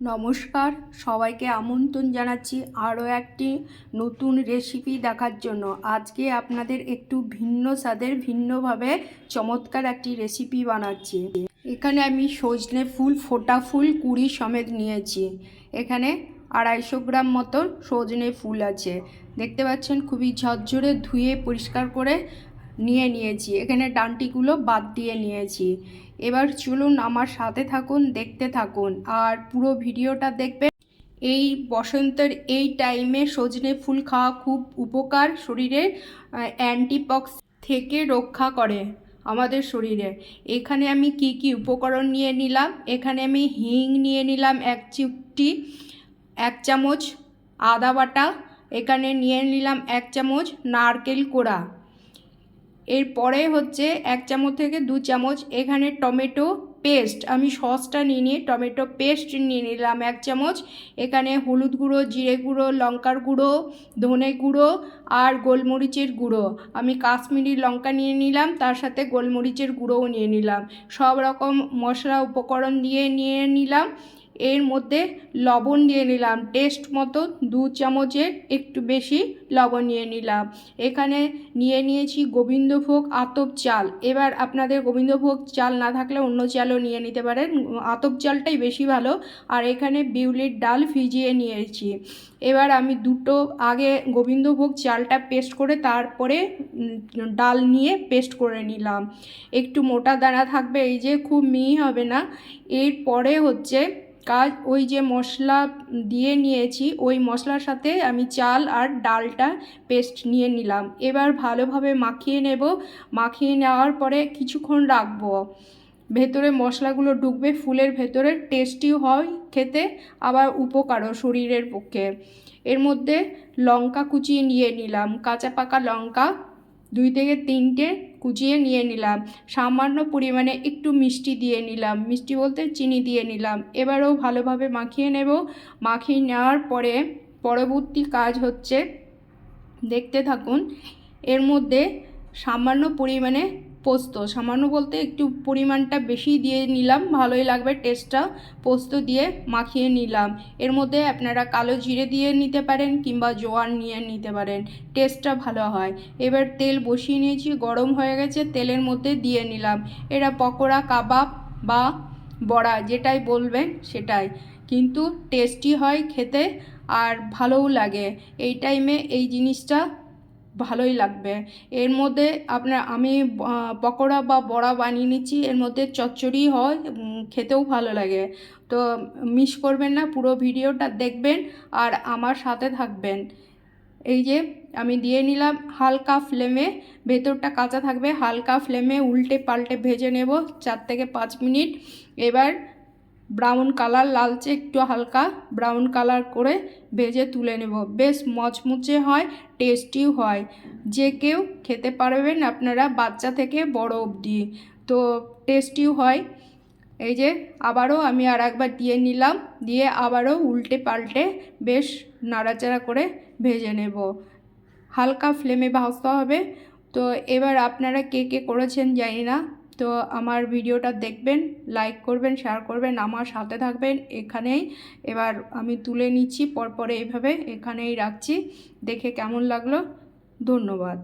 নমস্কার, সবাইকে আমন্ত্রণ জানাচ্ছি আরও একটি নতুন রেসিপি দেখার জন্য। আজকে আপনাদের একটু ভিন্ন স্বাদের, ভিন্নভাবে চমৎকার একটি রেসিপি বানাচ্ছি। এখানে আমি সজনে ফুল, ফোটা ফুল, কুড়ি সমেত নিয়েছি। এখানে আড়াইশো গ্রাম মতো সজনে ফুল আছে। দেখতে পাচ্ছেন, খুবই ঝরঝরে ধুয়ে পরিষ্কার করে নিয়ে নিয়েছি। এখানে ডান্টিগুলো বাদ দিয়ে নিয়েছি। এবার চলুন আমার সাথে থাকুন, দেখতে থাকুন। আর পুরো ভিডিওটা দেখবেন। এই বসন্তের এই টাইমে সজনে ফুল খাওয়া খুব উপকার শরীরে অ্যান্টিপক্স থেকে রক্ষা করে আমাদের শরীরে। এখানে আমি কি কি উপকরণ নিয়ে নিলাম? এখানে আমি হিং নিয়ে নিলাম এক চিপটি এক চামচ আদা বাটা। এখানে নিয়ে নিলাম এক চামচ নারকেল কোড়া। এরপরে হচ্ছে এক চামচ থেকে দু চামচ এখানে টমেটো পেস্ট, আমি সসটা নিয়ে নিয়ে টমেটো পেস্ট নিয়ে নিলাম এক চামচ। এখানে হলুদ গুঁড়ো, জিরে গুঁড়ো, লঙ্কার গুঁড়ো, ধনে গুঁড়ো আর গোলমরিচের গুঁড়ো। আমি কাশ্মীরি লঙ্কা নিয়ে নিলাম, তার সাথে গোলমরিচের গুঁড়োও নিয়ে নিলাম। সব রকম মশলা উপকরণ দিয়ে নিয়ে নিলাম। এর মধ্যে লবণ দিয়ে নিলাম। টেস্ট মতো দু চামচের একটু বেশি লবণ নিয়ে নিলাম। এখানে নিয়ে নিয়েছি গোবিন্দভোগ আতপ চাল। এবার আপনাদের গোবিন্দভোগ চাল না থাকলে অন্য চালও নিয়ে নিতে পারেন। আতপ চালটাই বেশি ভালো। আর এখানে বিউলির ডাল ভিজিয়ে নিয়েছি। এবার আমি দুটো আগে গোবিন্দভোগ চালটা পেস্ট করে তারপরে ডাল নিয়ে পেস্ট করে নিলাম। একটু মোটা দানা থাকবে, এই যে খুব মিহি হবে না। এরপরে হচ্ছে কাজ, ওই যে মশলা দিয়ে নিয়েছি, ওই মশলার সাথে আমি চাল আর ডালটা পেস্ট নিয়ে নিলাম। এবার ভালোভাবে মাখিয়ে নেব। মাখিয়ে নেওয়ার পরে কিছুক্ষণ রাখব। ভেতরে মশলাগুলো ঢুকবে, ফুলের ভেতরে টেস্টিও হয় খেতে, আবার উপকারও শরীরের পক্ষে। এর মধ্যে লঙ্কা কুচিয়ে নিয়ে নিলাম, কাঁচা পাকা লঙ্কা। দুই থেকে তিনটে কুচিয়ে নিয়ে নিলাম। সামান্য পরিমাণে একটু মিষ্টি দিয়ে নিলাম। মিষ্টি বলতে চিনি দিয়ে নিলাম। এবারেও ভালোভাবে মাখিয়ে নেব। মাখিয়ে নেওয়ার পরে পরবর্তী কাজ হচ্ছে, দেখতে থাকুন, এর মধ্যে সামান্য পরিমাণে পোস্ত। সামান্য বলতে একটু পরিমাণটা বেশি দিয়ে নিলাম, ভালোই লাগবে টেস্টটা পোস্ত দিয়ে মাখিয়ে নিলাম। এর মধ্যে আপনারা কালো জিরে দিয়ে নিতে পারেন কিংবা জোয়ান নিয়ে নিতে পারেন টেস্টটা ভালো হয়। এবার তেল বসিয়ে নিয়েছি, গরম হয়ে গেছে, তেলের মধ্যে দিয়ে নিলাম। এরা পকোড়া, কাবাব বা বড়া, যেটাই বলবেন সেটাই। কিন্তু টেস্টি হয় খেতে আর ভালোও লাগে। এই টাইমে এই জিনিসটা ভালোই লাগবে। এর মধ্যে আপনার আমি পকোড়া বা বড়া বানিয়ে নিচ্ছি, এর মধ্যে চচ্চড়ি হয় খেতেও ভালো লাগে। তো মিস করবেন না, পুরো ভিডিওটা দেখবেন আর আমার সাথে থাকবেন। এই যে আমি দিয়ে নিলাম হালকা ফ্লেমে, ভেতরটা কাঁচা থাকবে, হালকা ফ্লেমে উল্টে পাল্টে ভেজে নেব চার থেকে পাঁচ মিনিট। এবার ব্রাউন কালার লালচে একটু হালকা ব্রাউন কালার করে ভেজে তুলে নেব। বেশ মচমুচে হয় টেস্টিও হয়। যে কেউ খেতে পারবেন আপনারা বাচ্চা থেকে বড় অবধি। তো টেস্টিও হয়। এই যে আবারও আমি আর একবার দিয়ে নিলাম, দিয়ে আবারও উল্টে পাল্টে বেশ নাড়াচাড়া করে ভেজে নেব। হালকা ফ্লেমে ভাজতে হবে। তো এবার আপনারা কে কে করেছেন জানি না। তো আমার ভিডিওটা দেখবেন লাইক করবেন শেয়ার করবেন, আমার সাথে থাকবেন এখানেই। এবার আমি তুলে নিচ্ছি, পরপরে এইভাবে এখানেই রাখছি। দেখে কেমন লাগল? ধন্যবাদ।